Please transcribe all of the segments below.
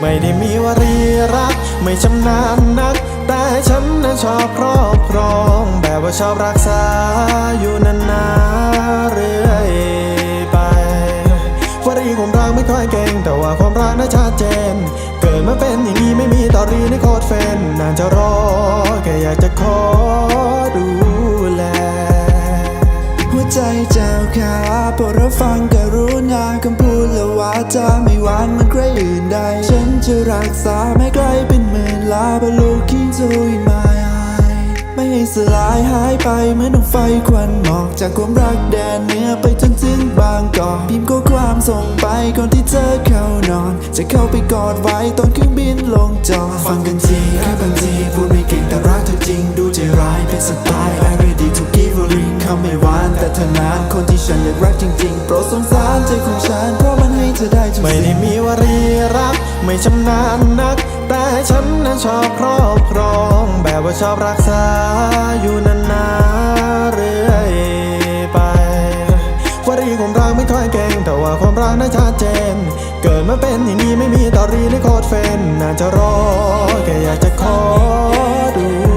ไม่ได้มีวรีรัก ไม่ชำนาญนัก แต่ฉันนั้นชอบครอบครอง แบบว่าชอบรักษาอยู่นานๆเรื่อยไปวรีความรักไม่ค่อยเก่ง แต่ว่าความรักน่าชัดเจน เกิดมาเป็นอย่างนี้ไม่มีตอรีในโคตรเฟนนานจะรอแค่อยากจะขอดูแล หัวใจเจ้าขาโปรดรับฟังกรุณาคำพูดและวาจาไม่หวานเหมันใครอื่นใดฉัน จะรักษาแม้ไกลเป็นหมื่นลาบลูกคิงทูอินมาไม่ให้สลายหายไปเหมือนดวงไฟควันหมอกจากความรักแดนเหนือไปจนถึงบางกอกพิมพ์ข้อความส่งไปก่อนที่เธอเข้านอน จะเข้าไปกอดไว้ตอนเครื่องบินลงจอดฟังกันทีแค่บางทีพูดไม่เก่งแต่รักเธอจริงดูใจร้ายเป็นสไตล์ หวานแต่เธอนาคนที่ฉันอยากรักจริงๆ โปรดสงสารใจของฉัน เพราะมันให้เธอได้ทุกไม่สิ่งได้มีวรีรัก ไม่ชำนาญนัก แต่ฉันนั้นชอบครอบครอง แบบว่าชอบรักษาอยู่นานๆเรื่อยไปวรีความรักไม่ค่อยเก่ง แต่ว่าความรักน่าชัดเจน เกิดมาเป็นอย่างนี้ไม่มีตอรีในโคตรเฟนน่าจะรอแค่อยากจะขอดู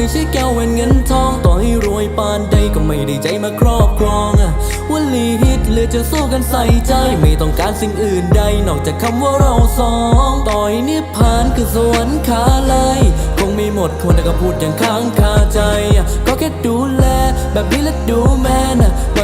ไม่ใช่แก้วแหวนเงินทองต่อให้รวยปานใดก็ไม่ได้ใจมาครอบครองอะวลีฮิตเลยจะสู้กันใส่ใจ ไม่ต้องการสิ่งอื่นใด นอกจากคำว่าเราสองต่อยนิพพานคือสวรรค์ขาไลยคงไม่หมดคนแต่ก็พูดอย่างค้างคาใจ ก็แค่ดูแลแบบนี้และดูแม่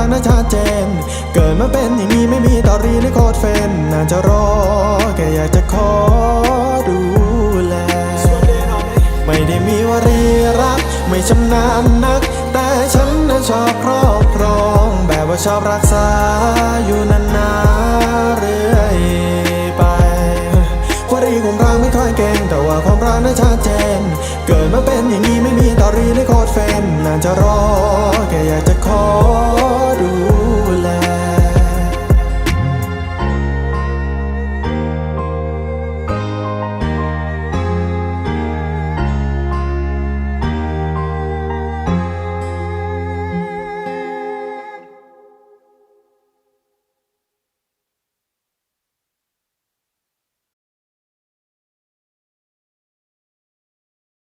าความรักน่าชัดเจน เกิดมาเป็นอย่างนี้ไม่มีตอรีในโคตรเฟนน่าจะรอแค่อยากจะขอดูแล ไม่ได้มีวรีรัก ไม่ชำนาญนัก แต่ฉันนั้นชอบครอบครอง แบบว่าชอบรักษาอยู่นานๆเรื่อยไปวรีความรักไม่ค่อยเก่งแต่ว่าความรักน่าชัดเจน เกิดมาเป็นอย่างนี้ไม่มีตอรีในโคตรเฟนน่าจะรอ